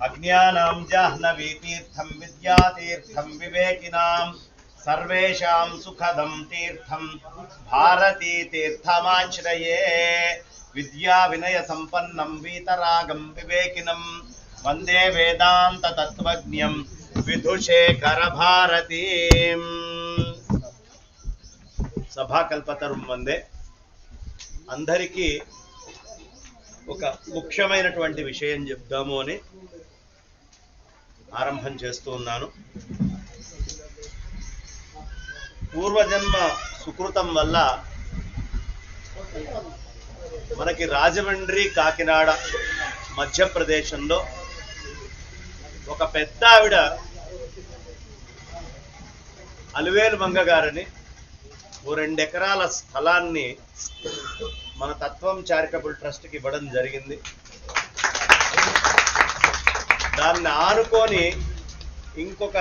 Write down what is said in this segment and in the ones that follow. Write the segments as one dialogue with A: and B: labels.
A: అజ్ఞానాం జాహ్నవీతీర్థం విద్యాతీర్థం వివేకినాం సర్వేషాం సుఖదం తీర్థం భారతీ తీర్థమాశ్రయే విద్యా వినయ సంపన్నం వీతరాగం వివేకినం వందే వేదాంత తత్వజ్ఞం విధుశేఖర భారతీం సభాకల్పతరం వందే అందరికీ ఒక ముఖ్యమైనటువంటి విషయం చెప్దాము అని ఆరంభం చేస్తూ ఉన్నాను. పూర్వజన్మ సుకృతం వల్ల మనకి రాజమండ్రి కాకినాడ మధ్యప్రదేశంలో ఒక పెద్ద ఆవిడ అలివేలు మంగ గారని ఓ రెండు ఎకరాల స్థలాన్ని మన తత్వం చారిటబుల్ ట్రస్ట్కి ఇవ్వడం జరిగింది. దాన్ని ఆనుకొని ఇంకొక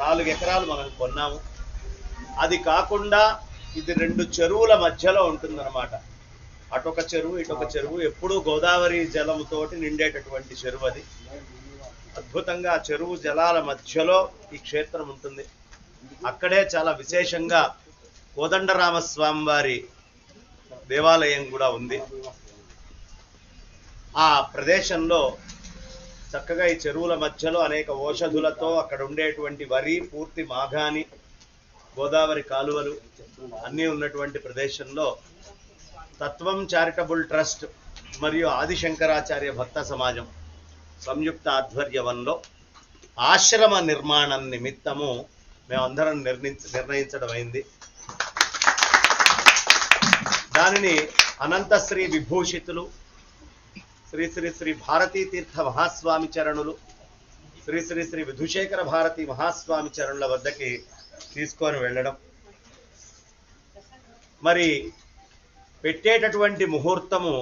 A: నాలుగు ఎకరాలు మనం కొన్నాము. అది కాకుండా ఇది రెండు చెరువుల మధ్యలో ఉంటుందన్నమాట. అటొక చెరువు ఇటొక చెరువు ఎప్పుడూ గోదావరి జలముతోటి నిండేటటువంటి చెరువు అది. అద్భుతంగా చెరువు జలాల మధ్యలో ఈ క్షేత్రం ఉంటుంది. అక్కడే చాలా విశేషంగా కోదండరామస్వామి వారి దేవాలయం కూడా ఉంది. ఆ ప్రదేశంలో చక్కగా ఈ చెరువుల మధ్యలో అనేక ఓషధులతో అక్కడ ఉండేటువంటి వరి పూర్తి మాగాని గోదావరి కాలువలు అన్నీ ఉన్నటువంటి ప్రదేశంలో తత్వం చారిటబుల్ ట్రస్ట్ మరియు ఆదిశంకరాచార్య భక్త సమాజం సంయుక్త ఆధ్వర్యంలో ఆశ్రమ నిర్మాణం నిమిత్తము మేమందరం నిర్ణయించ నిర్ణయించడం అయింది దానిని అనంతశ్రీ విభూషితులు శ్రీ శ్రీ శ్రీ భారతీ తీర్థ మహాస్వామి చరణులు శ్రీ శ్రీ శ్రీ విధుశేఖర భారతి మహాస్వామి చరణుల వద్దకి తీసుకొని వెళ్ళడం. మరి పెట్టేటటువంటి ముహూర్తము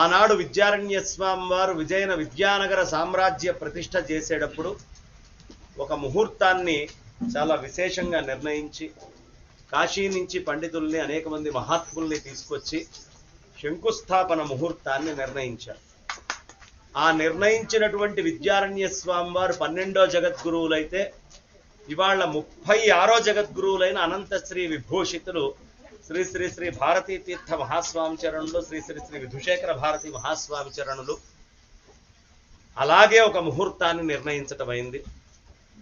A: ఆనాడు విద్యారణ్య స్వామి వారు విజయన విద్యానగర సామ్రాజ్య ప్రతిష్ట చేసేటప్పుడు ఒక ముహూర్తాన్ని చాలా విశేషంగా నిర్ణయించి కాశీ నుంచి పండితుల్ని అనేక మంది మహాత్ముల్ని తీసుకొచ్చి శంకుస్థాపన ముహూర్తాన్ని నిర్ణయించారు. ఆ నిర్ణయించినటువంటి విద్యారణ్య స్వామి వారు పన్నెండో జగద్గురువులైతే ఇవాళ ముప్పై ఆరో జగద్గురువులైన అనంతశ్రీ విభూషితులు శ్రీ శ్రీ శ్రీ భారతీ తీర్థ మహాస్వామి చరణులు శ్రీ శ్రీ శ్రీ విధుశేఖర భారతి మహాస్వామి చరణులు. అలాగే ఒక ముహూర్తాన్ని నిర్ణయించటమైంది.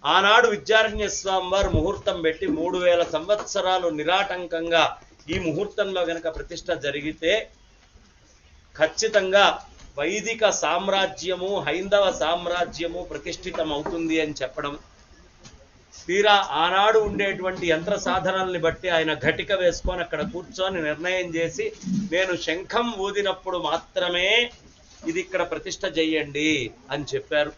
A: ఆనాడు విద్యారణ్య స్వామి వారు ముహూర్తం పెట్టి మూడు వేల సంవత్సరాలు నిరాటంకంగా ఈ ముహూర్తంలో గనక ప్రతిష్ట జరిగితే ఖచ్చితంగా వైదిక సామ్రాజ్యము హైందవ సామ్రాజ్యము ప్రతిష్ఠితం అవుతుంది అని చెప్పడం తీరా ఆనాడు ఉండేటువంటి యంత్ర సాధనాలని బట్టి ఆయన ఘటిక వేసుకొని అక్కడ కూర్చొని నిర్ణయం చేసి నేను శంఖం ఊదినప్పుడు మాత్రమే ఇది ఇక్కడ ప్రతిష్ట చెయ్యండి అని చెప్పారు.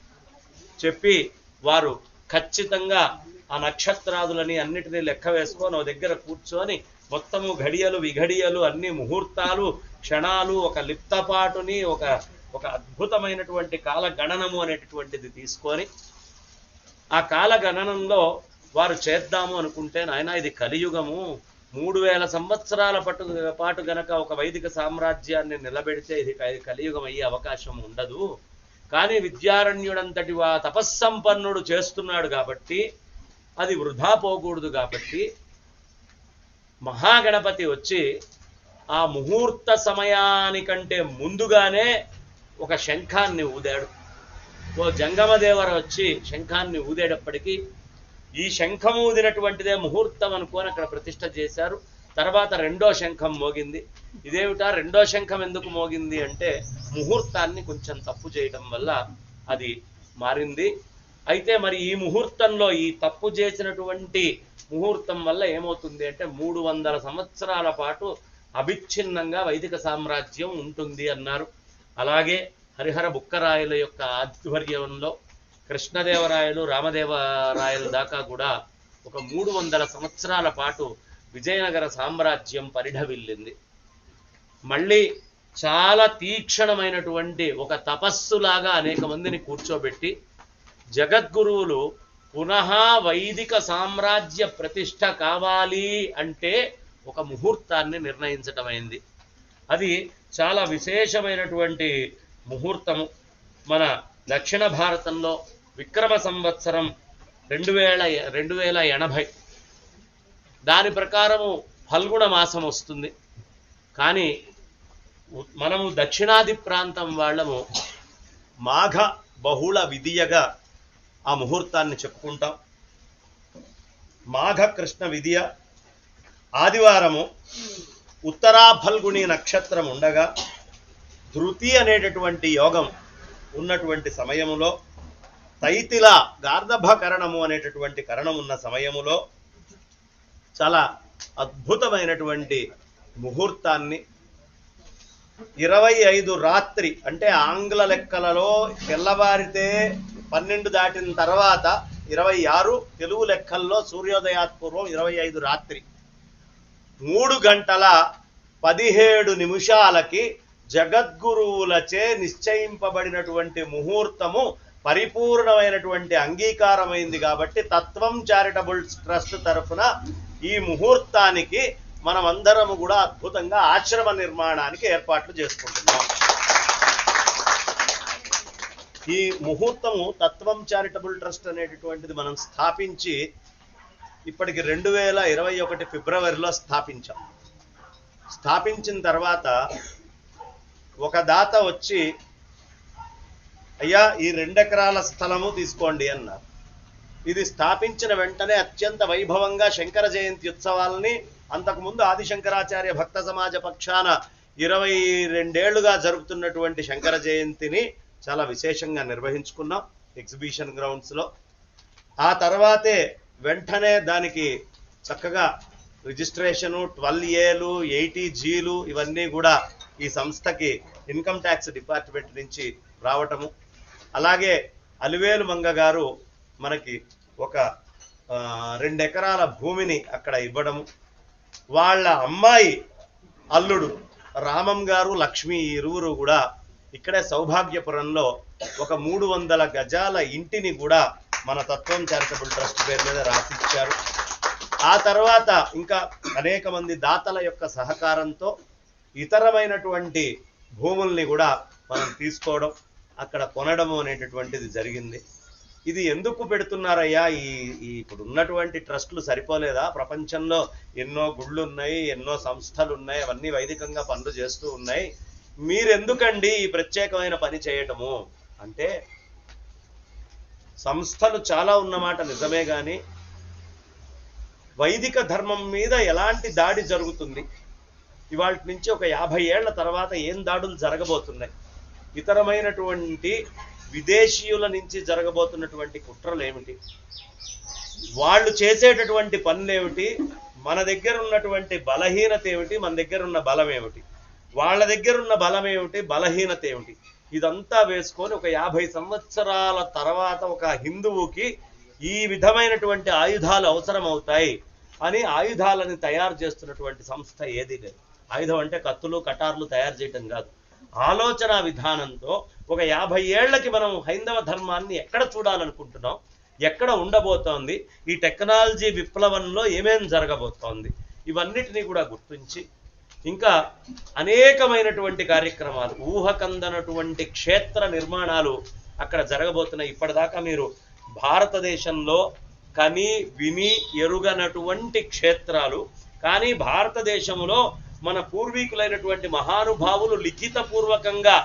A: చెప్పి వారు ఖచ్చితంగా ఆ నక్షత్రాదులని అన్నిటినీ లెక్క వేసుకొని ఓ దగ్గర కూర్చొని మొత్తము ఘడియలు విఘడియలు అన్ని ముహూర్తాలు క్షణాలు ఒక లిప్తపాటుని ఒక ఒక అద్భుతమైనటువంటి కాల గణనము అనేటటువంటిది తీసుకొని ఆ కాల గణనంలో వారు చేద్దాము అనుకుంటే నాయన ఇది కలియుగము. మూడు వేల సంవత్సరాల పట్టు పాటు గనక ఒక వైదిక సామ్రాజ్యాన్ని నిలబెడితే ఇది కలియుగం అయ్యే అవకాశం ఉండదు. కానీ విద్యారణ్యుడంతటి వా తపస్సంపన్నుడు చేస్తున్నాడు కాబట్టి అది వృధా పోకూడదు కాబట్టి మహాగణపతి వచ్చి ఆ ముహూర్త సమయానికంటే ముందుగానే ఒక శంఖాన్ని ఊదాడు. ఓ జంగమదేవర వచ్చి శంఖాన్ని ఊదేటప్పటికీ ఈ శంఖం ఊదినటువంటిదే ముహూర్తం అనుకొని అక్కడ ప్రతిష్ట చేశారు. తర్వాత రెండో శంఖం మోగింది. ఇదేమిటా? రెండో శంఖం ఎందుకు మోగింది అంటే ముహూర్తాన్ని కొంచెం తప్పు చేయటం వల్ల అది మారింది. అయితే మరి ఈ ముహూర్తంలో ఈ తప్పు చేసినటువంటి ముహూర్తం వల్ల ఏమవుతుంది అంటే మూడు వందల సంవత్సరాల పాటు అవిచ్ఛిన్నంగా వైదిక సామ్రాజ్యం ఉంటుంది అన్నారు. అలాగే హరిహర బుక్కరాయల యొక్క ఆధ్వర్యంలో కృష్ణదేవరాయలు రామదేవరాయల దాకా కూడా ఒక మూడు వందల సంవత్సరాల పాటు విజయనగర సామ్రాజ్యం పరిఢవిల్లింది. మళ్ళీ చాలా తీక్షణమైనటువంటి ఒక తపస్సులాగా అనేక మందిని కూర్చోబెట్టి జగద్గురువులు పునః వైదిక సామ్రాజ్య ప్రతిష్ట కావాలి అంటే ఒక ముహూర్తాన్ని నిర్ణయించటమైంది. అది చాలా విశేషమైనటువంటి ముహూర్తము. మన దక్షిణ భారతంలో విక్రమ సంవత్సరం రెండు వేల రెండు వేల ఎనభై. దాని ప్రకారము ఫల్గుణ మాసం వస్తుంది. కానీ మనము దక్షిణాది ప్రాంతం వాళ్ళము మాఘ బహుళ విధియగా ఆ ముహూర్తాన్ని చెప్పుకుంటాం. మాఘ కృష్ణ విధియ ఆదివారము ఉత్తరా ఫల్గుణి నక్షత్రం ఉండగా ధృతి అనేటటువంటి యోగం ఉన్నటువంటి సమయములో తైతిల గార్ధభ కరణము అనేటటువంటి కరణం ఉన్న సమయములో చాలా అద్భుతమైనటువంటి ముహూర్తాన్ని ఇరవై ఐదు రాత్రి అంటే ఆంగ్ల లెక్కలలో తెల్లవారితే పన్నెండు దాటిన తర్వాత ఇరవై ఆరు తెలుగు లెక్కల్లో సూర్యోదయాత్పూర్వం ఇరవై ఐదు రాత్రి. మూడు గంటల పదిహేడు నిమిషాలకి జగద్గురువులచే నిశ్చయింపబడినటువంటి ముహూర్తము పరిపూర్ణమైనటువంటి అంగీకారమైంది కాబట్టి తత్వం చారిటబుల్ ట్రస్ట్ తరఫున ఈ ముహూర్తానికి మనమందరము కూడా అద్భుతంగా ఆశ్రమ నిర్మాణానికి ఏర్పాట్లు చేసుకుంటున్నాం. ఈ ముహూర్తము తత్వం చారిటబుల్ ట్రస్ట్ అనేటటువంటిది మనం స్థాపించి ఇప్పటికి రెండు వేల ఇరవై ఒకటి ఫిబ్రవరిలో స్థాపించాం. స్థాపించిన తర్వాత ఒక దాత వచ్చి అయ్యా ఈ రెండెకరాల స్థలము తీసుకోండి అన్నారు. ఇది స్థాపించిన వెంటనే అత్యంత వైభవంగా శంకర జయంతి ఉత్సవాలని అంతకుముందు ఆదిశంకరాచార్య భక్త సమాజ పక్షాన ఇరవై రెండేళ్ళుగా జరుపుతున్నటువంటి శంకర జయంతిని చాలా విశేషంగా నిర్వహించుకున్నాం ఎగ్జిబిషన్ గ్రౌండ్స్లో ఆ తర్వాతే వెంటనే దానికి చక్కగా రిజిస్ట్రేషను ట్వెల్వ్ ఏలు ఎయిటీ జీలు ఇవన్నీ కూడా ఈ సంస్థకి ఇన్కమ్ ట్యాక్స్ డిపార్ట్మెంట్ నుంచి రావటము. అలాగే అలివేలు మంగ గారు మనకి ఒక రెండు ఎకరాల భూమిని అక్కడ ఇవ్వడము. వాళ్ళ అమ్మాయి అల్లుడు రామం గారు లక్ష్మి ఇరువురు కూడా ఇక్కడే సౌభాగ్యపురంలో ఒక మూడు వందల గజాల ఇంటిని కూడా మన తత్వం చారిటబుల్ ట్రస్ట్ పేరు మీద రాసిచ్చారు. ఆ తర్వాత ఇంకా అనేక మంది దాతల యొక్క సహకారంతో ఇతరమైనటువంటి భూముల్ని కూడా మనం తీసుకోవడం అక్కడ కొనడం అనేటటువంటిది జరిగింది. ఇది ఎందుకు పెడుతున్నారయ్యా? ఈ ఈ ఇప్పుడు ఉన్నటువంటి ట్రస్టులు సరిపోలేదా? ప్రపంచంలో ఎన్నో గుళ్ళు ఉన్నాయి ఎన్నో సంస్థలు ఉన్నాయి అవన్నీ వైదికంగా పనులు చేస్తూ ఉన్నాయి. మీరెందుకండి ఈ ప్రత్యేకమైన పని చేయటము? అంటే సంస్థలు చాలా ఉన్నమాట నిజమే కానీ వైదిక ధర్మం మీద ఎలాంటి దాడి జరుగుతుంది? ఇవాళ నుంచి ఒక యాభై ఏళ్ళ తర్వాత ఏం దాడులు జరగబోతున్నాయి? ఇతరమైనటువంటి విదేశీయుల నుంచి జరగబోతున్నటువంటి కుట్రలు ఏమిటి వాళ్ళు చేసేటటువంటి పనులు ఏమిటి మన దగ్గర ఉన్నటువంటి బలహీనత ఏమిటి? మన దగ్గర ఉన్న బలం ఏమిటి? వాళ్ళ దగ్గర ఉన్న బలం ఏమిటి? బలహీనత ఏమిటి? ఇదంతా వేసుకొని ఒక యాభై సంవత్సరాల తర్వాత ఒక హిందువుకి ఈ విధమైనటువంటి ఆయుధాలు అవసరం అవుతాయి అని ఆయుధాలని తయారు చేస్తున్నటువంటి సంస్థ ఏది లేదు. ఆయుధం అంటే కత్తులు కటార్లు తయారు చేయటం కాదు. ఆలోచన విధానంతో ఒక యాభై ఏళ్ళకి మనం హైందవ ధర్మాన్ని ఎక్కడ చూడాలనుకుంటున్నాం? ఎక్కడ ఉండబోతోంది? ఈ టెక్నాలజీ విప్లవంలో ఏమేం జరగబోతోంది? ఇవన్నిటినీ కూడా గుర్తించి ఇంకా అనేకమైనటువంటి కార్యక్రమాలు ఊహకందనటువంటి క్షేత్ర నిర్మాణాలు అక్కడ జరగబోతున్నాయి. ఇప్పటిదాకా మీరు భారతదేశంలో కని విని ఎరుగనటువంటి క్షేత్రాలు కానీ భారతదేశంలో మన పూర్వీకులైనటువంటి మహానుభావులు లిఖితపూర్వకంగా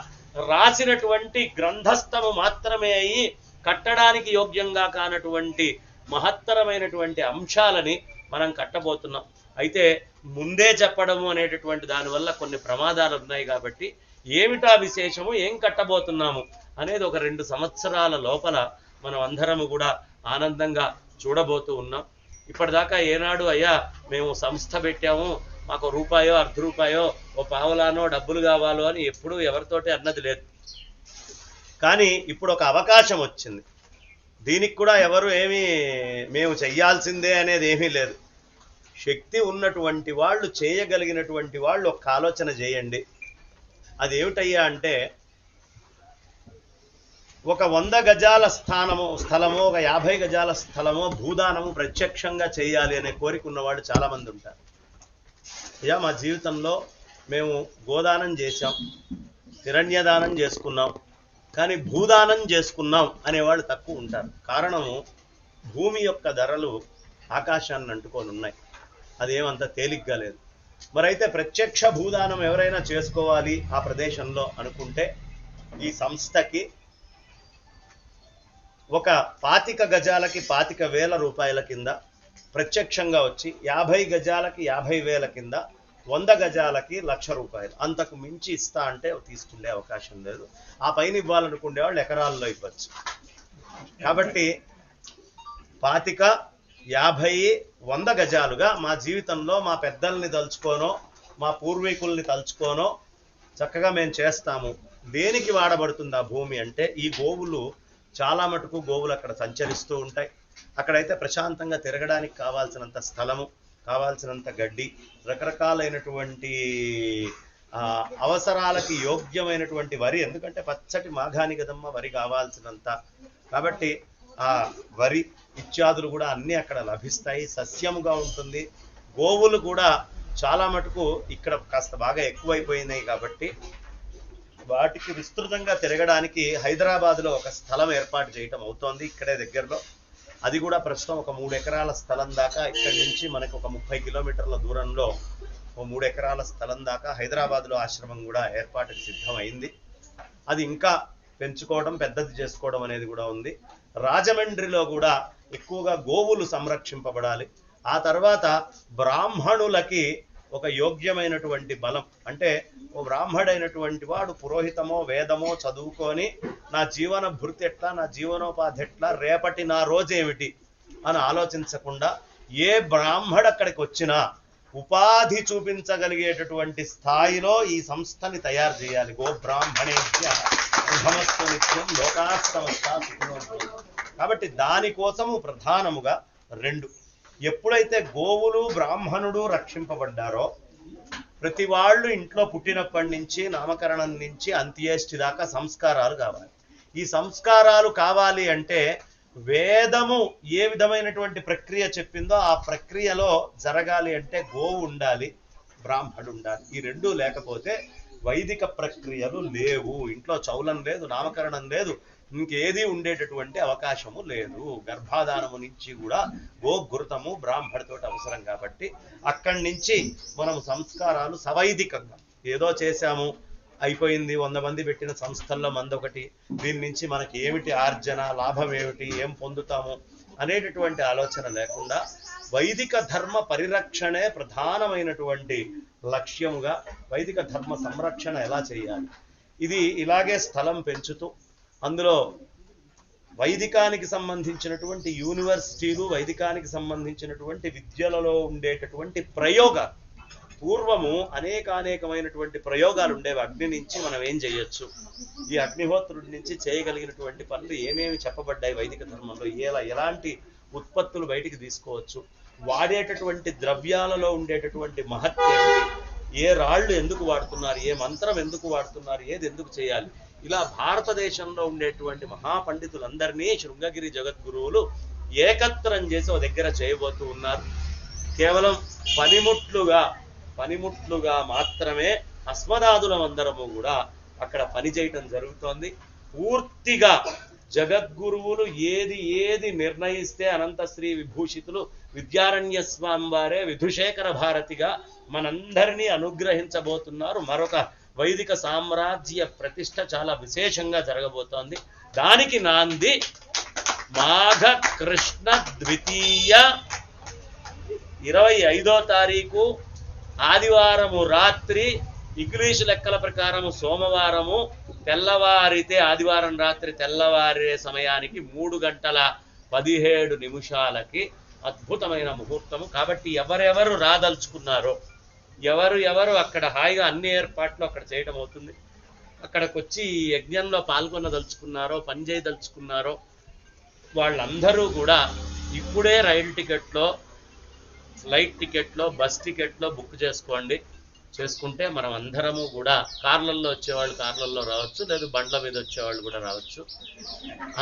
A: రాసినటువంటి గ్రంథస్థము మాత్రమే అయి కట్టడానికి యోగ్యంగా కానటువంటి మహత్తరమైనటువంటి అంశాలని మనం కట్టబోతున్నాం. అయితే ముందే చెప్పడము అనేటటువంటి దానివల్ల కొన్ని ప్రమాదాలు ఉన్నాయి కాబట్టి ఏమిటా విశేషము? ఏం కట్టబోతున్నాము? అనేది ఒక రెండు సంవత్సరాల లోపల మనం అందరము కూడా ఆనందంగా చూడబోతూ ఉన్నాం. ఇప్పటిదాకా ఏనాడు అయ్యా మేము సంస్థ పెట్టాము మాకు రూపాయో అర్ధ రూపాయో ఓ పావలానో డబ్బులు కావాలో అని ఎప్పుడూ ఎవరితోటి అన్నది లేదు. కానీ ఇప్పుడు ఒక అవకాశం వచ్చింది. దీనికి కూడా ఎవరు ఏమీ మేము చెయ్యాల్సిందే అనేది ఏమీ లేదు. శక్తి ఉన్నటువంటి వాళ్ళు చేయగలిగినటువంటి వాళ్ళు ఒక ఆలోచన చేయండి. అది ఏమిటయ్యా అంటే ఒక వంద గజాల స్థానము స్థలము ఒక యాభై గజాల స్థలము భూదానము ప్రత్యక్షంగా చేయాలి అనే కోరిక ఉన్నవాళ్ళు చాలామంది ఉంటారు. అయ్యా మా జీవితంలో మేము గోదానం చేశాం హిరణ్యదానం చేసుకున్నాం కానీ భూదానం చేసుకున్నాం అనేవాళ్ళు తక్కువ ఉంటారు. కారణము భూమి యొక్క ధరలు ఆకాశాన్ని అంటుకొని ఉన్నాయి. అదేమంత తేలిగ్గా లేదు. మరైతే ప్రత్యక్ష భూదానం ఎవరైనా చేసుకోవాలి ఆ ప్రదేశంలో అనుకుంటే ఈ సంస్థకి ఒక పాతిక గజాలకి పాతిక వేల రూపాయల కింద ప్రత్యక్షంగా వచ్చి యాభై గజాలకి యాభై వేల కింద వంద గజాలకి లక్ష రూపాయలు. అంతకు మించి ఇస్తా అంటే తీసుకునే అవకాశం లేదు. ఆ పైన ఇవ్వాలనుకునే వాళ్ళు ఎకరాల్లో ఇవ్వచ్చు. కాబట్టి పాతిక యాభై వంద గజాలుగా మా జీవితంలో మా పెద్దల్ని తలుచుకోనో మా పూర్వీకుల్ని తలుచుకోనో చక్కగా మేము చేస్తాము. దేనికి వాడబడుతుంది ఆ భూమి అంటే ఈ గోవులు చాలా మటుకు గోవులు అక్కడ సంచరిస్తూ ఉంటాయి. అక్కడైతే ప్రశాంతంగా తిరగడానికి కావాల్సినంత స్థలము కావాల్సినంత గడ్డి రకరకాలైనటువంటి అవసరాలకి యోగ్యమైనటువంటి వరి ఎందుకంటే పచ్చటి మాఘాని కదమ్మ వరి కావాల్సినంత. కాబట్టి ఆ వరి ఇత్యాదులు కూడా అన్నీ అక్కడ లభిస్తాయి సస్యముగా ఉంటుంది. గోవులు కూడా చాలా మటుకు ఇక్కడ కాస్త బాగా ఎక్కువైపోయినాయి కాబట్టి వాటికి విస్తృతంగా తిరగడానికి హైదరాబాద్లో ఒక స్థలం ఏర్పాటు చేయటం అవుతోంది ఇక్కడే దగ్గరలో. అది కూడా ప్రస్తుతం ఒక మూడు ఎకరాల స్థలం దాకా ఇక్కడి నుంచి మనకు ఒక ముప్పై కిలోమీటర్ల దూరంలో ఒక మూడు ఎకరాల స్థలం దాకా హైదరాబాద్లో ఆశ్రమం కూడా ఏర్పాటుకు సిద్ధమైంది. అది ఇంకా పెంచుకోవడం పెద్దది చేసుకోవడం అనేది కూడా ఉంది. రాజమండ్రిలో కూడా ఎక్కువగా గోవులు సంరక్షింపబడాలి. ఆ తర్వాత బ్రాహ్మణులకి ఒక యోగ్యమైనటువంటి బలం. అంటే ఓ బ్రాహ్మడైనటువంటి వాడు పురోహితమో వేదమో చదువుకొని నా జీవన భృతి ఎట్లా నా జీవనోపాధి ఎట్లా రేపటి నా రోజేమిటి అని ఆలోచించకుండా ఏ బ్రాహ్మడు అక్కడికి వచ్చినా ఉపాధి చూపించగలిగేటటువంటి స్థాయిలో ఈ సంస్థని తయారు చేయాలి. గో బ్రాహ్మణేభ్య నిత్యం కాబట్టి దానికోసము ప్రధానముగా రెండు. ఎప్పుడైతే గోవులు బ్రాహ్మణుడు రక్షింపబడ్డారో ప్రతి వాళ్ళు ఇంట్లో పుట్టినప్పటి నుంచి నామకరణం నుంచి అంత్యేష్టి దాకా సంస్కారాలు కావాలి. ఈ సంస్కారాలు కావాలి అంటే వేదము ఏ విధమైనటువంటి ప్రక్రియ చెప్పిందో ఆ ప్రక్రియలో జరగాలి అంటే గోవు ఉండాలి బ్రాహ్మడు ఉండాలి. ఈ రెండు లేకపోతే వైదిక ప్రక్రియలు లేవు. ఇంట్లో చౌలం లేదు నామకరణం లేదు ఇంకేది ఉండేటటువంటి అవకాశము లేదు. గర్భాధానము నుంచి కూడా గోఘృతము బ్రాహ్మడితో అవసరం కాబట్టి అక్కడి నుంచి మనం సంస్కారాలు సవైదికంగా ఏదో చేశాము అయిపోయింది. వంద మంది పెట్టిన సంస్థల్లో మందొకటి. దీని నుంచి మనకి ఏమిటి ఆర్జన లాభం ఏమిటి ఏం పొందుతాము అనేటటువంటి ఆలోచన లేకుండా వైదిక ధర్మ పరిరక్షణే ప్రధానమైనటువంటి లక్ష్యముగా వైదిక ధర్మ సంరక్షణ ఎలా చేయాలి? ఇది ఇలాగే స్థలం పెంచుతూ అందులో వైదికానికి సంబంధించినటువంటి యూనివర్సిటీలు వైదికానికి సంబంధించినటువంటి విద్యలలో ఉండేటటువంటి ప్రయోగాలు పూర్వము అనేకానేకమైనటువంటి ప్రయోగాలు ఉండేవి. అగ్ని నుంచి మనం ఏం చేయొచ్చు? ఈ అగ్నిహోత్రుడి నుంచి చేయగలిగినటువంటి పనులు ఏమేమి చెప్పబడ్డాయి వైదిక ధర్మంలో? ఎలా ఎలాంటి ఉత్పత్తులు బయటికి తీసుకోవచ్చు? వాడేటటువంటి ద్రవ్యాలలో ఉండేటటువంటి మహత్యేమిటి ఏ రాళ్ళు ఎందుకు వాడుతున్నారు? ఏ మంత్రం ఎందుకు వాడుతున్నారు? ఏది ఎందుకు చేయాలి? ఇలా భారతదేశంలో ఉండేటువంటి మహాపండితులందరినీ శృంగగిరి జగద్గురువులు ఏకత్రం చేసి ఒక దగ్గర చేయబోతూ ఉన్నారు. కేవలం పనిముట్లుగా పనిముట్లుగా మాత్రమే అస్మదాదులం అందరము కూడా అక్కడ పని చేయటం జరుగుతోంది. పూర్తిగా జగద్గురువులు ఏది ఏది నిర్ణయిస్తే అనంత శ్రీ విభూషితులు విద్యారణ్య స్వామి వారే విధుశేఖర భారతిగా మనందరినీ అనుగ్రహించబోతున్నారు. మరొక వైదిక సామ్రాజ్య ప్రతిష్ట చాలా విశేషంగా జరగబోతోంది. దానికి నాంది మాఘ కృష్ణ ద్వితీయ ఇరవై ఐదో తారీఖు ఆదివారము రాత్రి ఇంగ్లీషు లెక్కల ప్రకారము సోమవారము తెల్లవారితే ఆదివారం రాత్రి తెల్లవారే సమయానికి మూడు గంటల పదిహేడు నిమిషాలకి అద్భుతమైన ముహూర్తము. కాబట్టి ఎవరెవరు రాదలుచుకున్నారో ఎవరు ఎవరు అక్కడ హాయిగా అన్ని ఏర్పాట్లు అక్కడ చేయడం అవుతుంది. అక్కడికి వచ్చి ఈ యజ్ఞంలో పాల్గొనదలుచుకున్నారో పని చేయదలుచుకున్నారో వాళ్ళందరూ కూడా ఇప్పుడే రైలు టికెట్లో ఫ్లైట్ టికెట్లో బస్ టికెట్లో బుక్ చేసుకోండి. చేసుకుంటే మనం అందరము కూడా కార్లల్లో వచ్చేవాళ్ళు కార్లల్లో రావచ్చు లేదు బండ్ల మీద వచ్చేవాళ్ళు కూడా రావచ్చు.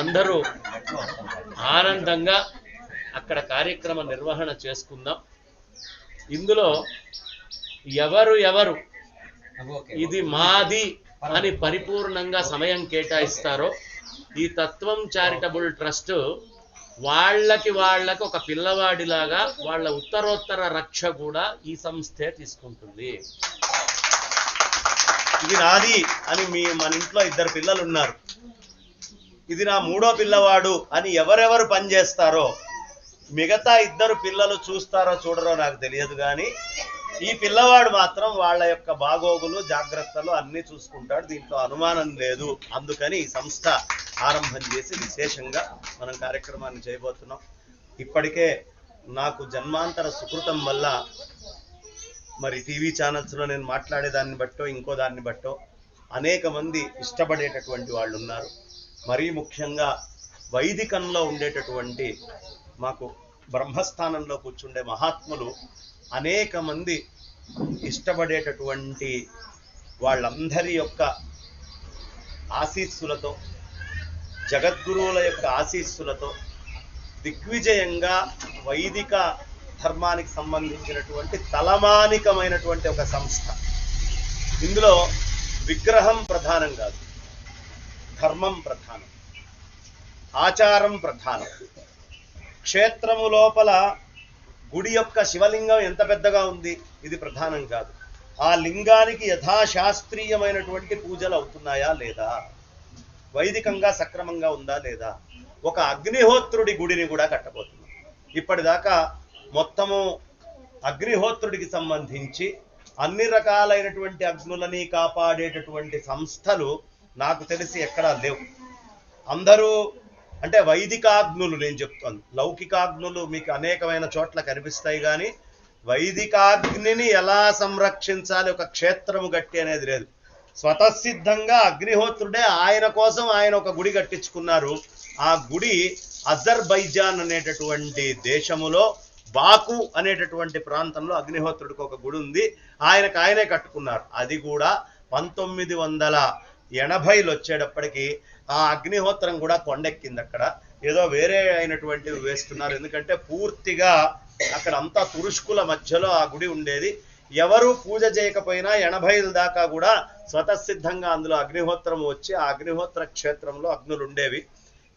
A: అందరూ ఆనందంగా అక్కడ కార్యక్రమ నిర్వహణ చేసుకుందాం. ఇందులో ఎవరు ఎవరు ఇది మాది అని పరిపూర్ణంగా సమయం కేటాయిస్తారో ఈ తత్వం చారిటబుల్ ట్రస్ట్ వాళ్ళకి వాళ్ళకి ఒక పిల్లవాడిలాగా వాళ్ళ ఉత్తరోత్తర రక్ష కూడా ఈ సంస్థే తీసుకుంటుంది. ఇది నాది అని మీ మన ఇంట్లో ఇద్దరు పిల్లలు ఉన్నారు ఇది నా మూడో పిల్లవాడు అని ఎవరెవరు పనిచేస్తారో మిగతా ఇద్దరు పిల్లలు చూస్తారో చూడరో నాకు తెలియదు కానీ ఈ పిల్లవాడు మాత్రం వాళ్ళ యొక్క బాగోగులు జాగ్రత్తలు అన్నీ చూసుకుంటాడు. దీంట్లో అనుమానం లేదు. అందుకని ఈ సంస్థ ఆరంభం చేసి విశేషంగా మనం కార్యక్రమాన్ని చేయబోతున్నాం. ఇప్పటికే నాకు జన్మాంతర సుకృతం వల్ల మరి టీవీ ఛానల్స్లో నేను మాట్లాడే దాన్ని బట్టో ఇంకో దాన్ని బట్టో అనేక మంది ఇష్టపడేటటువంటి వాళ్ళు ఉన్నారు. మరీ ముఖ్యంగా వైదికంలో ఉండేటటువంటి మాకు బ్రహ్మస్థానంలో కూర్చుండే మహాత్ములు అనేక మంది ఇష్టపడేటటువంటి వాళ్ళందరి యొక్క ఆశీస్సులతో జగద్గురువుల యొక్క ఆశీస్సులతో దిగ్విజయంగా వైదిక ధర్మానికి సంబంధించినటువంటి తలమానికమైనటువంటి ఒక సంస్థ. ఇందులో విగ్రహం ప్రధానం కాదు ధర్మం ప్రధానం ఆచారం ప్రధానం. క్షేత్రము లోపల గుడి యొక్క శివలింగం ఎంత పెద్దగా ఉంది? ఇది ప్రధానం కాదు. ఆ లింగానికి యథాశాస్త్రీయమైనటువంటి పూజలు అవుతున్నాయా లేదా? వైదికంగా సక్రమంగా ఉందా లేదా? ఒక అగ్నిహోత్రుడి గుడిని కూడా కట్టబోతున్నాం. ఇప్పటిదాకా మొత్తము అగ్నిహోత్రుడికి సంబంధించి అన్ని రకాలైనటువంటి అగ్నులని కాపాడేటటువంటి సంస్థలు నాకు తెలిసి ఎక్కడా లేవు. అందరూ అంటే వైదికాగ్నులు నేను చెప్తాను. లౌకికాగ్నులు మీకు అనేకమైన చోట్ల కనిపిస్తాయి కానీ వైదికాగ్నిని ఎలా సంరక్షించాలి? ఒక క్షేత్రము గట్టి అనేది లేదు. స్వతసిద్ధంగా అగ్నిహోత్రుడే ఆయన కోసం ఆయన ఒక గుడి కట్టించుకున్నారు. ఆ గుడి అజర్బైజాన్ అనేటటువంటి దేశములో బాకు అనేటటువంటి ప్రాంతంలో అగ్నిహోత్రుడికి ఒక గుడి ఉంది. ఆయనకు ఆయనే కట్టుకున్నారు. అది కూడా పంతొమ్మిది వందల ఎనభైలు వచ్చేటప్పటికి ఆ అగ్నిహోత్రం కూడా కొండెక్కింది అక్కడ ఏదో వేరే అయినటువంటివి వేస్తున్నారు. ఎందుకంటే పూర్తిగా అక్కడ అంతా తురుష్కుల మధ్యలో ఆ గుడి ఉండేది. ఎవరు పూజ చేయకపోయినా ఎనభైల దాకా కూడా స్వతసిద్ధంగా అందులో అగ్నిహోత్రం వచ్చి ఆ అగ్నిహోత్ర క్షేత్రంలో అగ్నులు ఉండేవి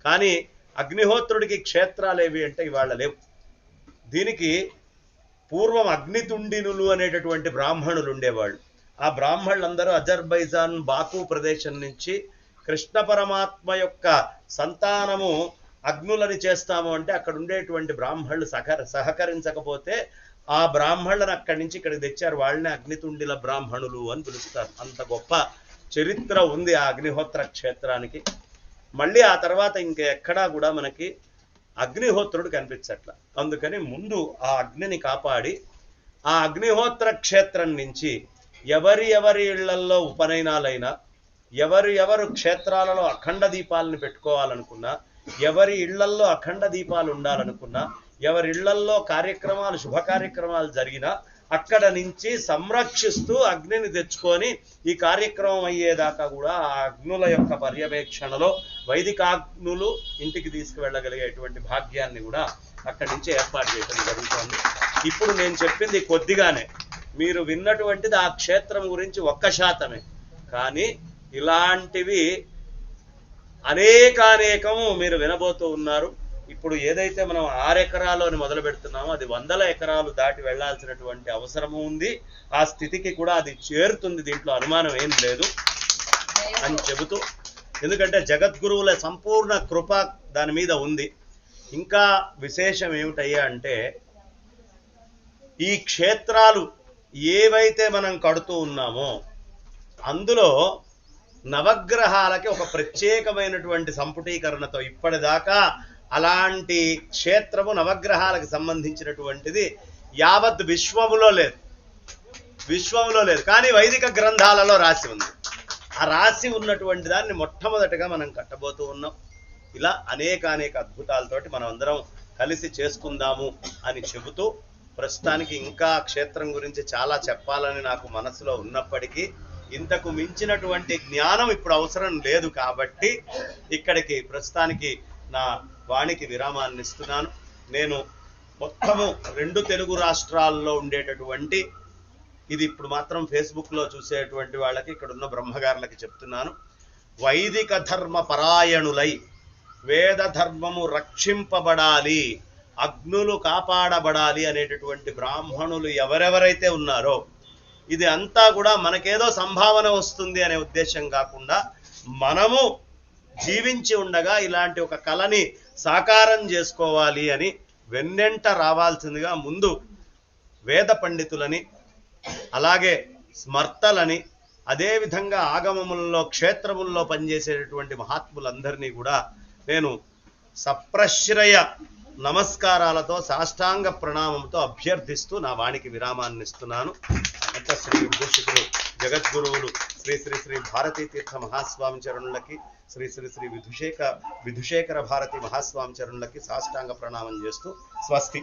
A: కానీ అగ్నిహోత్రుడికి క్షేత్రాలు ఏవి అంటే ఇవాళ లేవు. దీనికి పూర్వం అగ్నితుండినులు అనేటటువంటి బ్రాహ్మణులు ఉండేవాళ్ళు ఆ బ్రాహ్మణులందరూ అజర్బైజాన్ బాకు ప్రదేశం నుంచి కృష్ణ పరమాత్మ యొక్క సంతానము అగ్నులని చేస్తాము అంటే అక్కడ ఉండేటువంటి బ్రాహ్మణులు సహ సహకరించకపోతే ఆ బ్రాహ్మణులను అక్కడి నుంచి ఇక్కడికి తెచ్చారు. వాళ్ళని అగ్నితుండిల బ్రాహ్మణులు అని పిలుస్తారు. అంత గొప్ప చరిత్ర ఉంది ఆ అగ్నిహోత్ర క్షేత్రానికి. మళ్ళీ ఆ తర్వాత ఇంకా ఎక్కడా కూడా మనకి అగ్నిహోత్రుడు కనిపించట్ల. అందుకని ముందు ఆ అగ్నిని కాపాడి ఆ అగ్నిహోత్ర క్షేత్రం నుంచి ఎవరి ఎవరి ఇళ్ళల్లో ఉపనయనాలైనా ఎవరు ఎవరు క్షేత్రాలలో అఖండ దీపాలను పెట్టుకోవాలనుకున్నా ఎవరి ఇళ్ళల్లో అఖండ దీపాలు ఉండాలనుకున్నా ఎవరి ఇళ్ళల్లో కార్యక్రమాలు శుభ కార్యక్రమాలు జరిగినా అక్కడ నుంచి సంరక్షిస్తూ అగ్నిని తెచ్చుకొని ఈ కార్యక్రమం అయ్యేదాకా కూడా ఆ అగ్నుల యొక్క పర్యవేక్షణలో వైదికాగ్నులు ఇంటికి తీసుకువెళ్ళగలిగేటువంటి భాగ్యాన్ని కూడా అక్కడి నుంచి ఏర్పాటు చేయడం జరుగుతుంది. ఇప్పుడు నేను చెప్పింది కొద్దిగానే. మీరు విన్నటువంటిది ఆ క్షేత్రం గురించి ఒక్క శాతమే. కానీ ఇలాంటివి అనేకానేకము మీరు వినబోతూ ఉన్నారు. ఇప్పుడు ఏదైతే మనం ఆరు మొదలు పెడుతున్నామో అది వందల ఎకరాలు దాటి వెళ్ళాల్సినటువంటి అవసరము ఉంది. ఆ స్థితికి కూడా అది చేరుతుంది. దీంట్లో అనుమానం ఏం లేదు అని చెబుతూ ఎందుకంటే జగద్గురువుల సంపూర్ణ కృప దాని మీద ఉంది. ఇంకా విశేషం ఏమిటయ్యా అంటే ఈ క్షేత్రాలు ఏవైతే మనం కడుతూ ఉన్నామో అందులో నవగ్రహాలకి ఒక ప్రత్యేకమైనటువంటి సంపుటీకరణతో ఇప్పటిదాకా అలాంటి క్షేత్రము నవగ్రహాలకు సంబంధించినటువంటిది యావత్ విశ్వములో లేదు. విశ్వంలో లేదు. కానీ వైదిక గ్రంథాలలో రాసి ఉంది. ఆ రాసి ఉన్నటువంటి దాన్ని మొట్టమొదటిగా మనం కట్టబోతూ ఉన్నాం. ఇలా అనేక అనేక అద్భుతాలతోటి మనం అందరం కలిసి చేసుకుందాము అని చెబుతూ ప్రస్తుతానికి ఇంకా క్షేత్రం గురించి చాలా చెప్పాలని నాకు మనసులో ఉన్నప్పటికీ ఇంతకు మించినటువంటి జ్ఞానం ఇప్పుడు అవసరం లేదు కాబట్టి ఇక్కడికి ప్రస్తుతానికి నా వాణికి విరామాన్ని ఇస్తున్నాను. నేను మొత్తము రెండు తెలుగు రాష్ట్రాల్లో ఉండేటటువంటి ఇది ఇప్పుడు మాత్రం ఫేస్బుక్లో చూసేటువంటి వాళ్ళకి ఇక్కడ ఉన్న బ్రహ్మగారులకి చెప్తున్నాను. వైదిక ధర్మ పరాయణులై వేద ధర్మము రక్షింపబడాలి. అగ్నులు కాపాడబడాలి అనేటటువంటి బ్రాహ్మణులు ఎవరెవరైతే ఉన్నారో ఇది అంతా కూడా మనకేదో సంభావన వస్తుంది అనే ఉద్దేశం కాకుండా మనము జీవించి ఉండగా ఇలాంటి ఒక కళని సాకారం చేసుకోవాలి అని వెన్నెంట రావాల్సిందిగా ముందు వేద పండితులని అలాగే స్మర్తలని అదేవిధంగా ఆగమములలో క్షేత్రముల్లో పనిచేసేటటువంటి మహాత్ములందరినీ కూడా నేను సప్రశ్రయ నమస్కారాలతో సాష్టాంగ ప్రణామంతో అభ్యర్థిస్తూ నా వాణికి విరామాన్ని ఇస్తున్నాను. అంత శ్రీ విభూషితులు జగద్గురువులు శ్రీ శ్రీ శ్రీ భారతీ తీర్థ మహాస్వామి చరణులకి శ్రీ శ్రీ శ్రీ విధుశేఖ విధుశేఖర భారతి మహాస్వామి చరణులకి సాష్టాంగ ప్రణామం చేస్తూ స్వస్తి.